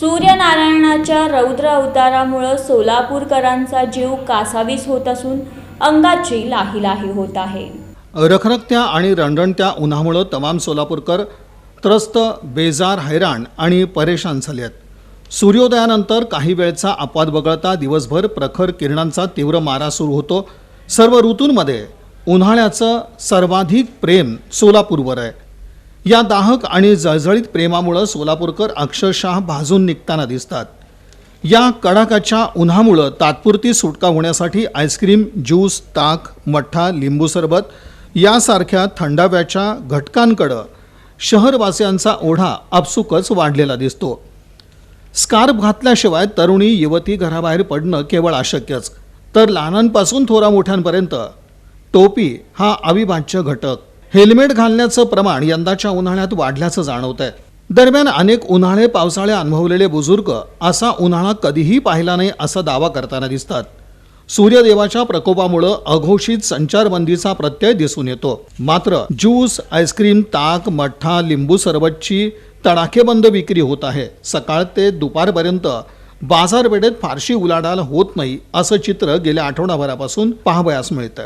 सूर्यनारायणाच्या रौद्र अवतारामुळं सोलापूरकरांचा जीव कासावीस होत असून अंगाची लाही लाही होत आहे. रखरखत्या आणि रणरणत्या उन्हामुळं तमाम सोलापूरकर त्रस्त बेजार हैराण आणि परेशान झाले आहेत. सूर्योदयानंतर काही वेळचा अपवाद वगळता दिवसभर प्रखर किरणांचा तीव्र मारा सुरू होतो. सर्व ऋतूंमध्ये उन्हाळ्याचं सर्वाधिक प्रेम सोलापूरवर आहे. या दाहक आणि जळजळीत प्रेमामुळं सोलापूरकर अक्षरशः भाजून निघताना दिसतात. या कडाकाच्या उन्हामुळं तात्पुरती सुटका होण्यासाठी आईस्क्रीम ज्यूस ताक मठ्ठा लिंबू सरबत यासारख्या थंडाव्याच्या घटकांकडं शहरवासियांचा ओढा आपसुकच वाढलेला दिसतो. स्कार्फ घातल्याशिवाय तरुणी युवती घराबाहेर पडणं केवळ अशक्यच. तर लहानांपासून थोरा मोठ्यांपर्यंत टोपी हा अविभाज्य घटक. हेल्मेट घालण्याचं प्रमाण यंदाच्या उन्हाळ्यात वाढल्याचं जाणवत आहे दरम्यान अनेक उन्हाळे पावसाळे अनुभवलेले बुजुर्ग असा उन्हाळा कधीही पाहिला नाही असा दावा करताना दिसतात. सूर्यदेवाच्या प्रकोपामुळं अघोषित संचारबंदीचा प्रत्यय दिसून येतो. मात्र ज्यूस आईस्क्रीम ताक मठ्ठा लिंबू सरबतची तडाखेबंद विक्री होत आहे. सकाळ ते दुपारपर्यंत बाजारपेठेत फारशी उलाढाल होत नाही असं चित्र गेल्या आठवडाभरापासून पाहावयास मिळतंय.